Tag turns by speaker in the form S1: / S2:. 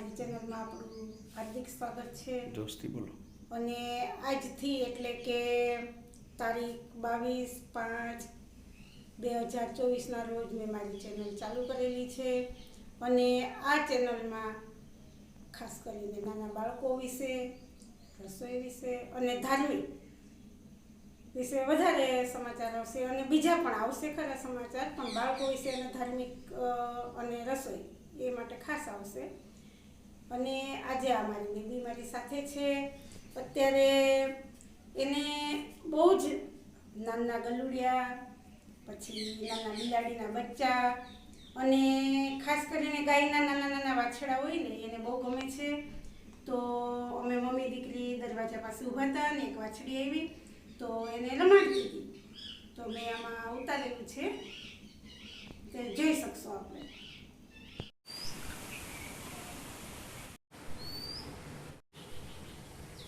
S1: મારી ચેનલમાં આપણું હાર્દિક સ્વાગત છે.
S2: જોશથી બોલો.
S1: અને આજથી એટલે કે તારીખ બાવીસ પાંચ બે હજાર ચોવીસના રોજ મેં મારી ચેનલ ચાલુ કરેલી છે. અને આ ચેનલમાં ખાસ કરીને નાના બાળકો વિશે રસોઈ વિશે અને ધાર્મિક વિશે વધારે સમાચાર આવશે અને બીજા પણ આવશે ખરા સમાચાર પણ બાળકો વિશે અને ધાર્મિક અને રસોઈ એ માટે ખાસ આવશે. અને આજે આ મારી બેબી મારી સાથે છે. અત્યારે એને બહુ જ નાના ગલુડિયા, પછી નાના બિલાડીના બચ્ચા અને ખાસ કરીને ગાયના નાના નાના વાછડા હોય ને, એને બહુ ગમે છે. તો અમે મમ્મી દીકરી દરવાજા પાસે ઊભા હતા અને એક વાછડી આવી, તો એને રમાડતી હતી તો મેં આમાં ઉતારેલું છે.